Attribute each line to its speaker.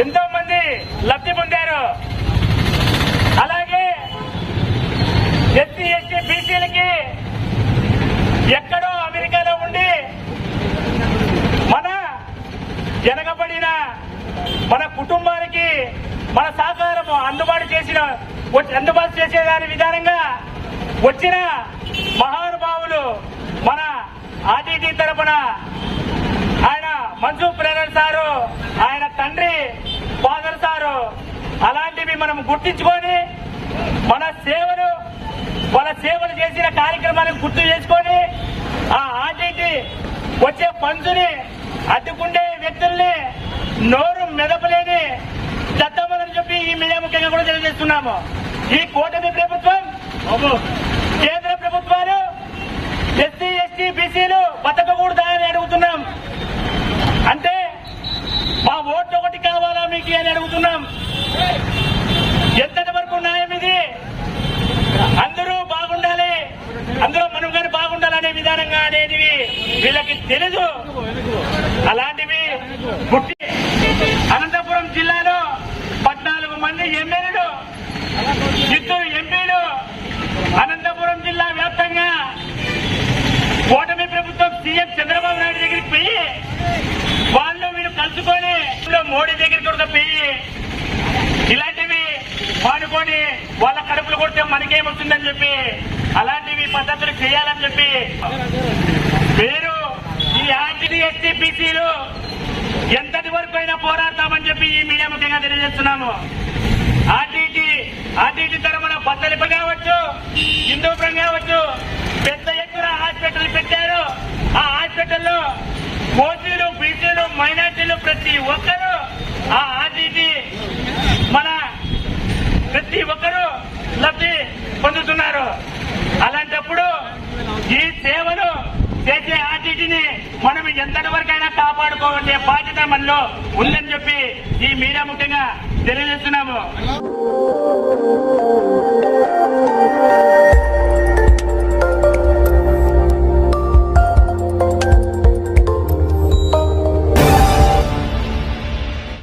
Speaker 1: ఎంతో మంది లబ్ధి పొందారు. అలాగే ఎస్సీ ఎస్టీ బీసీలకి ఎక్కడో అమెరికాలో ఉండి మన వెనకబడిన మన కుటుంబానికి మన సహకారం అందుబాటు చేసిన అందుబాటు చేసే దాని విధానంగా వచ్చిన మహానుభావులు మన ఆర్టీటీ తరపున ఆయన మంజు ప్రేరణ మనం గుర్తించుకొని మన సేవలు వాళ్ళ సేవలు చేసిన కార్యక్రమాలను గుర్తు చేసుకొని ఆ ఆర్టీటీ వచ్చే పంచుని అడ్డుకుండే వ్యక్తుల్ని నోరు మెదపలేని చట్టమని చెప్పి ఈ మీడియా ముఖ్యంగా కూడా తెలియజేస్తున్నాము. ఈ కూటమి ప్రభుత్వం కేంద్ర ప్రభుత్వాలు ఎస్సీ ఎస్టీ బీసీలు బతకకూడదా అని అడుగుతున్నాం. అంటే మా ఓటు ఒకటి కావాలా మీకు అని అడుగుతున్నాం. బాగుండాలనే అనేటివి వీళ్ళకి తెలుసు. అలాంటివి పుట్టి అనంతపురం జిల్లాలో పద్నాలుగు మంది ఎమ్మెల్యేలు ఇద్దరు ఎంపీలు అనంతపురం జిల్లా వ్యాప్తంగా కూటమి ప్రభుత్వం సీఎం చంద్రబాబు నాయుడు దగ్గరికి పోయి వాళ్ళు వీళ్ళు కలుసుకొని మోడీ దగ్గరికి కూడా పోయి ఇలాంటివి పాడుకొని వాళ్ళ కడుపులు కొడితే మనకేమొస్తుందని చెప్పి పద్ధతులు చేయాలని చెప్పి మీరు ఈ ఆర్టీ ఎస్టీ బీసీలు ఎంతటి వరకు అయినా పోరాడతామని చెప్పి ఈ మీడియా ముఖ్యంగా తెలియజేస్తున్నాము. ఆర్టీటీ ఆర్టీటీ తరపున బద్దలిప కావచ్చు హిందూపురం కావచ్చు పెద్ద ఎత్తున హాస్పిటల్ పెట్టారు. ఆ హాస్పిటల్లో ఓసీలు బీసీలు మైనార్టీలు ప్రతి ఒక్కరూ ఆ ఆర్టీటీ మన ప్రతి ఒక్కరూ లబ్ధి పొందుతున్నారు. అలాంటి ఈ సేవలు చేసే ఆర్టీటీని మనం ఎంతటి వరకైనా కాపాడుకోవాలనే బాధ్యత మనలో ఉందని చెప్పి ఈ మీడియా ముఖ్యంగా తెలియజేస్తున్నాము.